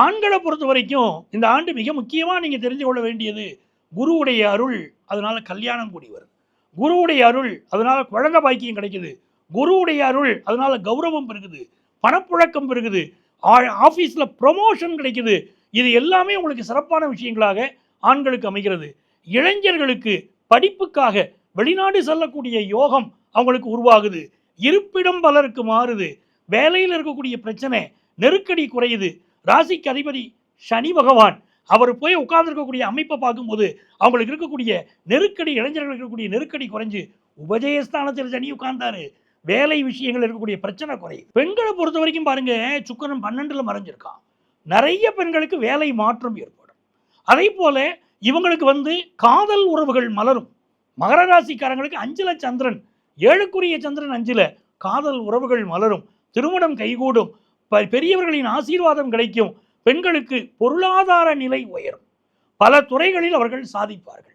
ஆண்களை பொறுத்த வரைக்கும் இந்த ஆண்டு மிக முக்கியமாக நீங்கள் தெரிஞ்சு கொள்ள வேண்டியது குருவுடைய அருள் அதனால் கல்யாணம் கூடி வருது. குருவுடைய அருள் அதனால் குழந்த பாக்கியம் கிடைக்குது. குருவுடைய அருள் அதனால் கௌரவம் பெருகுது. பணப்புழக்கம் பெருகுது. ஆஃபீஸில் ப்ரொமோஷன் கிடைக்குது. இது எல்லாமே உங்களுக்கு சிறப்பான விஷயங்களாக ஆண்களுக்கு அமைகிறது. இளைஞர்களுக்கு படிப்புக்காக வெளிநாடு செல்லக்கூடிய யோகம் அவங்களுக்கு உருவாகுது. இருப்பிடம் பலருக்கு மாறுது. வேலையில் இருக்கக்கூடிய பிரச்சனை நெருக்கடி குறையுது. ராசிக்கு அதிபதி சனி பகவான் அவர் போய் உட்கார்ந்துருக்கக்கூடிய அமைப்பை பார்க்கும்போது அவங்களுக்கு இருக்கக்கூடிய நெருக்கடி இளைஞர்களுக்கு இருக்கக்கூடிய நெருக்கடி குறைஞ்சு உபஜயஸ்தானத்தில் சனி உட்கார்ந்தாரு. வேலை விஷயங்கள் இருக்கக்கூடிய பிரச்சனை குறையும் பெண்களை பொறுத்த வரைக்கும் பாருங்க சுக்கரன் பன்னெண்டில் மறைஞ்சிருக்கான். நிறைய பெண்களுக்கு வேலை மாற்றம் ஏற்படும். அதே போல இவங்களுக்கு வந்து காதல் உறவுகள் மலரும். மகர ராசிக்காரங்களுக்கு அஞ்சில சந்திரன் ஏழுக்குரிய சந்திரன் அஞ்சில காதல் உறவுகள் மலரும். திருமணம் கைகூடும். பெரியவர்களின் ஆசீர்வாதம் கிடைக்கும். பெண்களுக்கு பொருளாதார நிலை உயரும். பல துறைகளில் அவர்கள் சாதிப்பார்கள்.